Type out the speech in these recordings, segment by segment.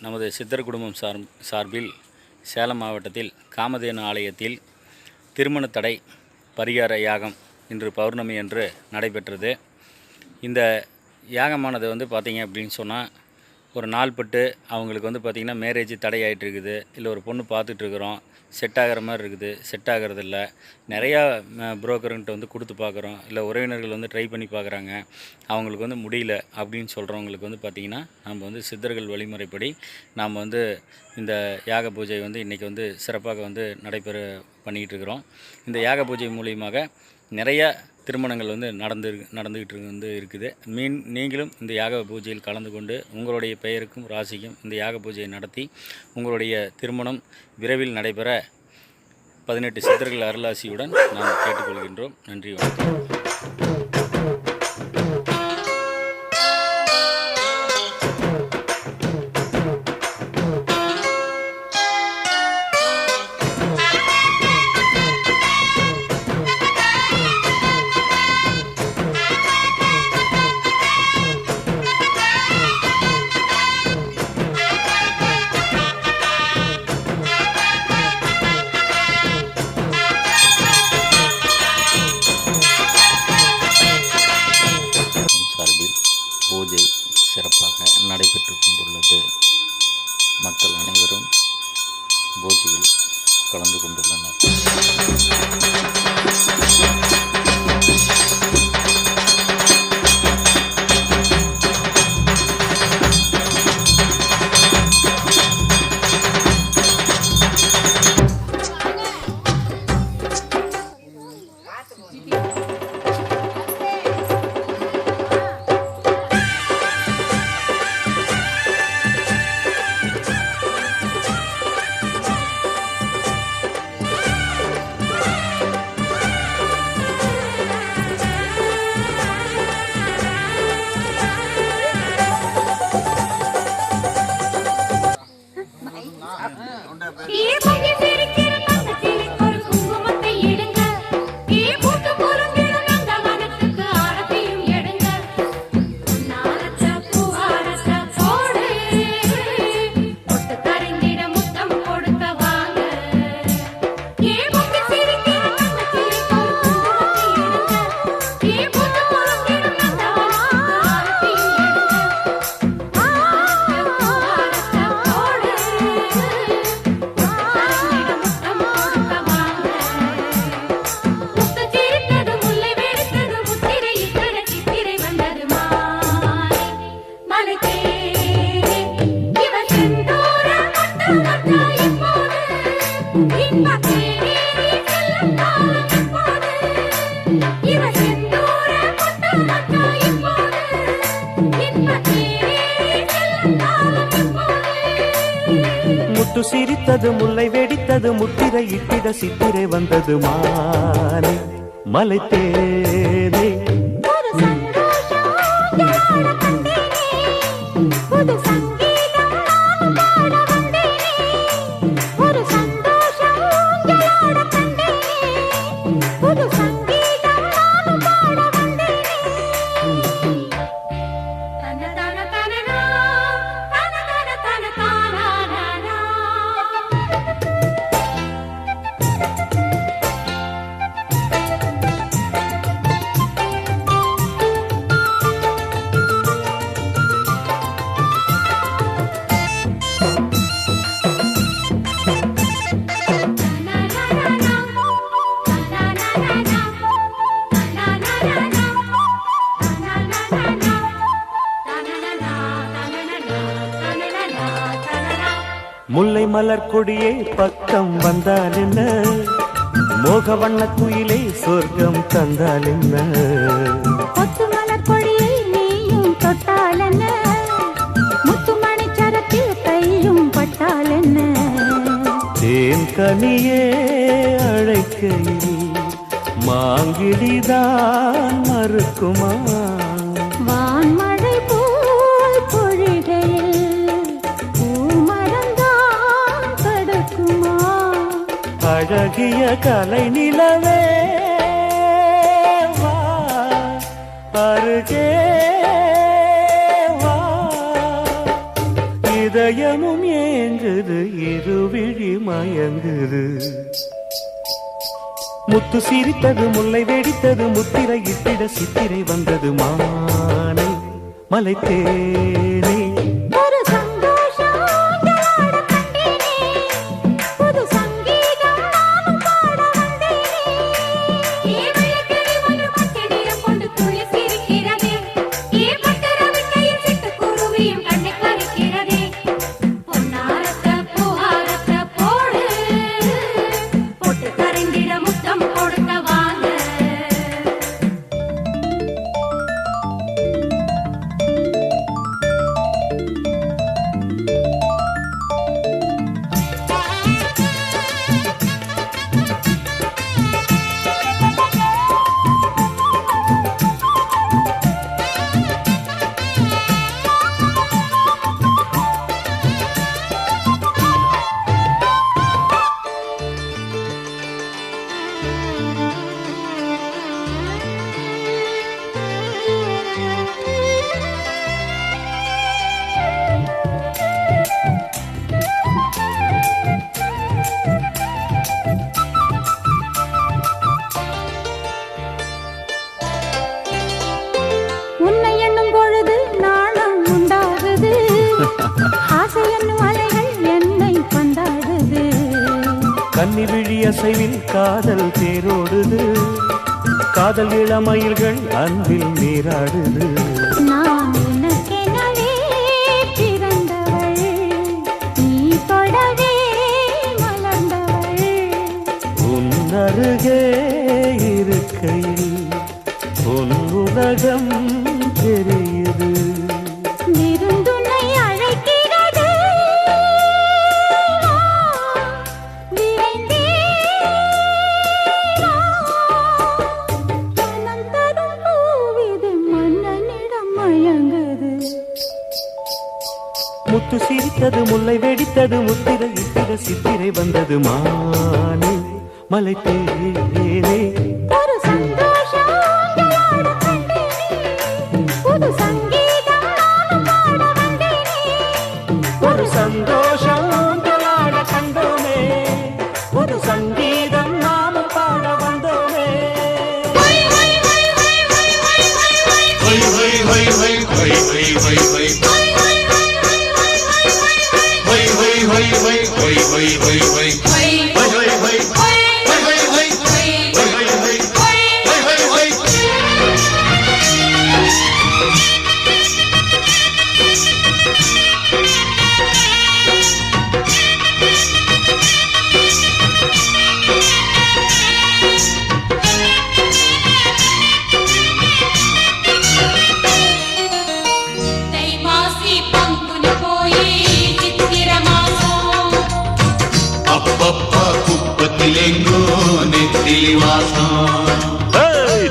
நமது சித்தர் குடும்பம் சார் சார்பில் சேலம் மாவட்டத்தில் காமதேனு ஆலயத்தில் திருமண தடை பரிகார யாகம் இன்று பௌர்ணமி என்று நடைபெற்றது. இந்த யாகமானது வந்து பார்த்திங்க அப்படின்னு சொன்னால் ஒரு நாள் பட்டு அவங்களுக்கு வந்து பார்த்திங்கன்னா மேரேஜ் தடை ஆகிட்டுருக்குது இல்லை ஒரு பொண்ணு பார்த்துட்ருக்குறோம் செட் ஆகிற மாதிரி இருக்குது. செட் ஆகிறது இல்லை நிறையா புரோக்கருங்கிட்ட வந்து கொடுத்து பார்க்குறோம். இல்லை உறவினர்கள் வந்து ட்ரை பண்ணி பார்க்குறாங்க. அவங்களுக்கு வந்து முடியல அப்படின்னு சொல்கிறவங்களுக்கு வந்து பார்த்திங்கன்னா நம்ம வந்து சித்தர்கள் வழிமுறைப்படி நாம் வந்து இந்த யாக பூஜை வந்து இன்றைக்கி வந்து சிறப்பாக வந்து நடைபெற பண்ணிக்கிட்டு இருக்கிறோம். இந்த யாக பூஜை மூலியமாக நிறைய திருமணங்கள் வந்து நடந்து நடந்துக்கிட்டு வந்து இருக்குது. மீன் நீங்களும் இந்த யாக பூஜையில் கலந்து கொண்டு உங்களுடைய பெயருக்கும் ராசிக்கும் இந்த யாக பூஜையை நடத்தி உங்களுடைய திருமணம் விரைவில் நடைபெற பதினெட்டு சித்தர்கள் அருளாசியுடன் நாம் கேட்டுக்கொள்கின்றோம். நன்றி வணக்கம். Yeah. முட்டு சிரித்தது முல்லை வெடித்தது முத்திரை இட்டிட சித்திரை வந்தது மாலை. மலை தேனே கொடியே பக்கம் வந்தால் என்ன? மோக வண்ண குயிலே சொர்க்கம் தந்தால் என்ன? தேன் கனியே அழைக்கையில் மாங்கிடிதான் மறுக்குமா? அழகிய கலை நிலவே. அருகே. இதயமும் ஏங்குது இருவிழி மயங்குது. முத்து சிரித்தது முல்லை வெடித்தது முத்திரை இட்டிட சித்திரை வந்தது மானை மலை தேனே கன்னி விழி அசைவில் காதல் தேரோடுது. காதல் இளமயில்கள் அன்பில் நீராடுது. அருகே இருக்கையில் உலகம் முத்து சிரித்தது முல்லை வெடித்தது முத்திரை இட்டிட சித்திரை வந்தது மானே மலை தேனே ஒரு சந்தோஷம் சங்கீதம் பாட கொண்டாட கண்டோமே ஒரு சங்கீதம் நாம பாட வந்தோமே தை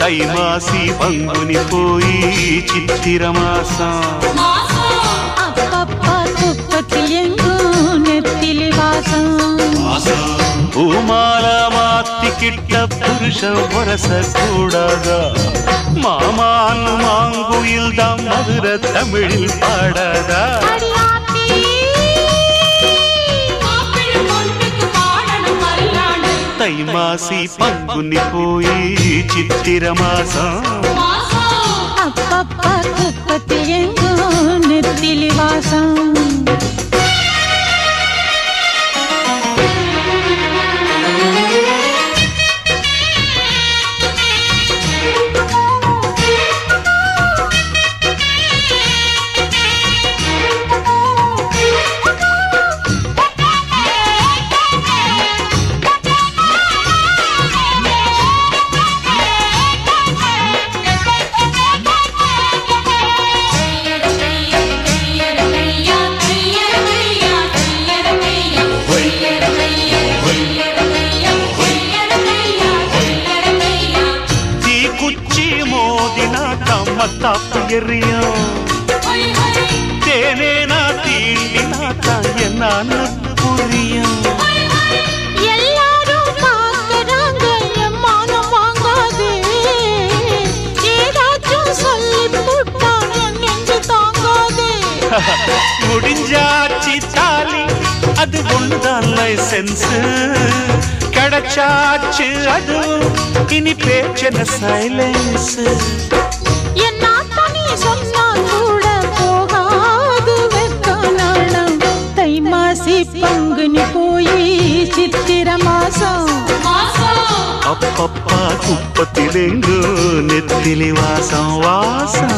தை மாசி பங்குனி போய் சித்திர மாசம். மாசம் அப்பப்பா குப்பத்தில் எங்கும் நெத்திலி வாசம்? பூமால மாத்திக்கிட்ட புருஷன் வரச கூடாதா? மாமான் மாங்குயில் தான் மதுர தமிழில் பாடாதா? மல்லாண்டு தை மாசி பங்குனி போய் சித்திர மாசம் மாசம் அப்பப்பா முடிஞ்சாச்சு தாலி அது ஒண்ணுதான் லைசன்ஸ் கிடைச்சாச்சு அது இனி பேச்சன சைலன்ஸ் பங்குனி போய் சித்திர மாசம். அப்பப்பா குப்பத்திலேங்கோ நெத்திலி வாசம் வாசம்.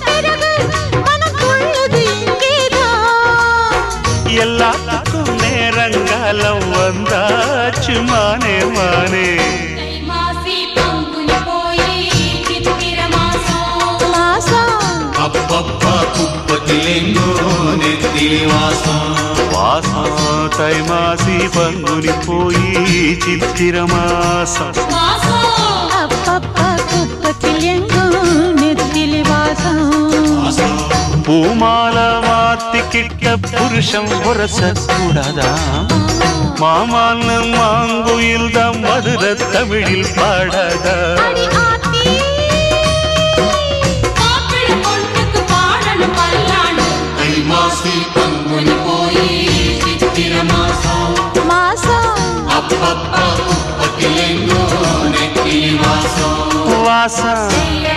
பிறகு மனம் துள்ளுது இங்கேதான் எல்லாத்துக்கும் நேரங்காலம் வந்தாச்சு மானே மானே. தை மாசி பங்குனி போய் சித்திர மாசம் மாசம் அப்பப்பா குப்பத்திலெங்கோ நெத்திலி வாசம் எங்கும் நெத்திலி வாசம். வாசம் பூமால மாத்திக்கிட்ட புருஷன் உரச கூடாதா மாமான்னு மாங்குயில் தான் மதுர தமிழில் பாடாதா? பாடணும் பல்லாண்டு தை மாசி பங்குனி போய் சித்திர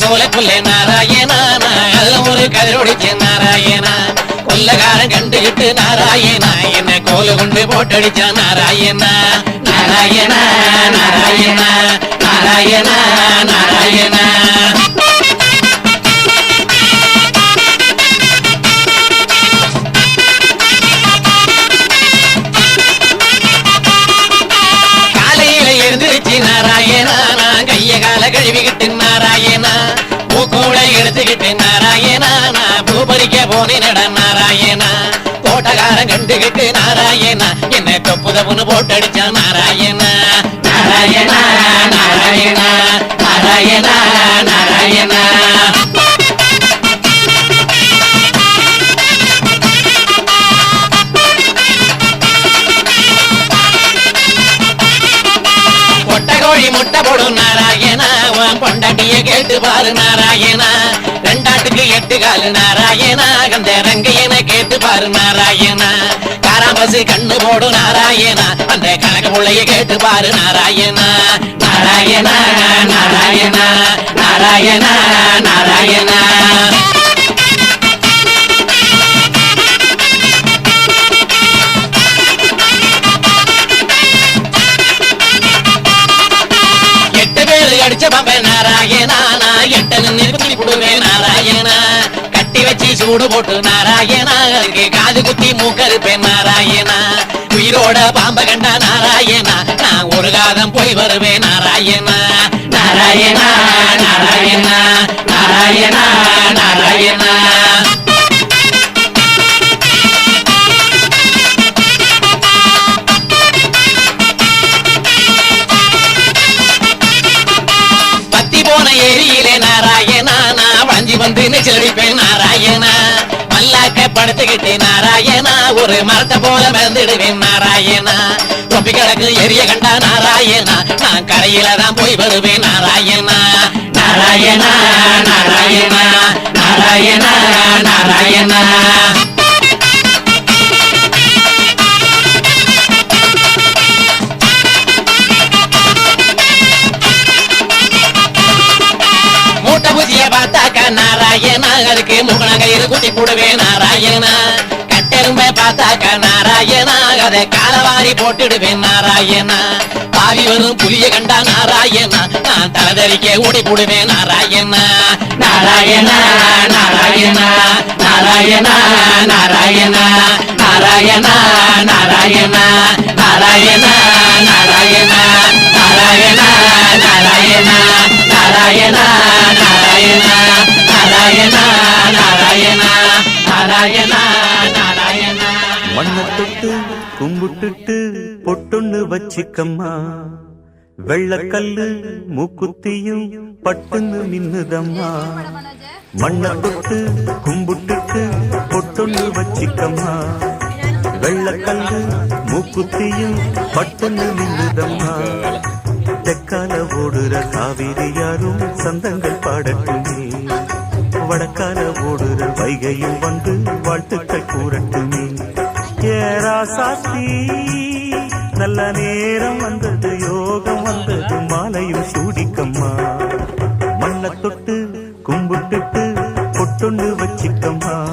சோலைக்குள்ளே நாராயணா நான் ஒரு கதிரொடிச்ச நாராயணா. கொல்லகாரன் கண்டுகிட்டு நாராயணா என்ன கோல கொண்டு போட்டடிச்சா நாராயணா. நாராயணா நாராயணா நாராயணா நாராயணா. எடுத்துக்கிட்டு நாராயணா நான் பூ பறிக்க போனேனடா நாராயணா. தோட்டக்காரன் கண்டுகிட்டு நாராயணா என்ன தொப்பு தப்புன்னு போட்டடிச்சா நாராயணா. நாராயணா நாராயணா நாராயணா நாராயணா. நாராயணா உன் பொண்டாட்டிய கேட்டு பாரு நாராயணா. ரெண்டாட்டுக்கு எட்டு காலு நாராயணா. கந்த ரங்கையனை கேட்டு பாரு நாராயணா. காராம்பசு கண்ணு போடும் நாராயணா. அந்த கணக்கு பிள்ளைய கேட்டு பாரு நாராயணா நாராயணா நாராயணா நாராயணா நாராயணா. நாராயணா நிறுத்தி விடுவேன் நாராயணா. கட்டி வச்சு சூடு போட்டு நாராயணா. காது குத்தி நாராயணா. உயிரோட பாம்ப கண்டா நாராயணா. நான் ஒரு காதம் போய் வருவேன் நாராயணா. நாராயணா நாராயணா நாராயணா நாராயணா. படுத்துக்கிட்டு நாராயணா ஒரு மரத்தை போல மறந்துடுவேன் நாராயணா. தொப்பி கிடக்கு எரிய கண்டா நாராயணா நான் கரையில தான் போய் வருவேன் நாராயணா. நாராயணா நாராயணா நாராயணா நாராயணா. நாராயணா அதுக்கு முகநகையில் குட்டி போடுவே நாராயணா கட்டெரும்பை பார்த்தாக்க நாராயணா அதை காலவாரி போட்டுடுவேன் நாராயணா பாவி வரும் புலிய கண்டா நாராயணா நான் தலைதறிக்க ஓடி போடுவேன் நாராயணா நாராயணா நாராயணா நாராயணா நாராயணா நாராயணா நாராயணா நாராயணா நாராயணா நாராயணா நாராயணா நாராயணா நாராயணா நாராயணா நாராயணா நாராயணா நாராயணா. மண்ணை தொட்டு கும்பிட்டுட்டு பொட்டொன்னு வச்சிக்கம்மா. வெள்ளக்கல்லு மூக்குத்தியும் பட்டுன்னு நின்னுதம்மா. மண்ணை தொட்டு கும்பிட்டுட்டு பொட்டொன்னு வச்சிக்கம்மா. வெள்ளக்கல்லு மூக்குத்தியும் பட்டுன்னு நின்னுதம்மா. தெக்கால ஓடுற காவிரி யாரும் சந்தங்கள் பாடட்டுமே. வடக்கால ஓடுற வைகையில் வந்து வாழ்த்துக்கள் கூறட்டுமே. ஏரா சாத்தி நல்ல நேரம் வந்தது யோகம் வந்தது மாலையும் சூடிக்கம்மா. மண்ண தொட்டு கும்பிட்டுட்டு பொட்டொண்டு வச்சிக்கம்மா.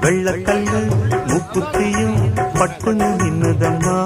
வெள்ளக்கல்லு முக்குத்தியும் பட்டுன்னு நின்னுதம்மா.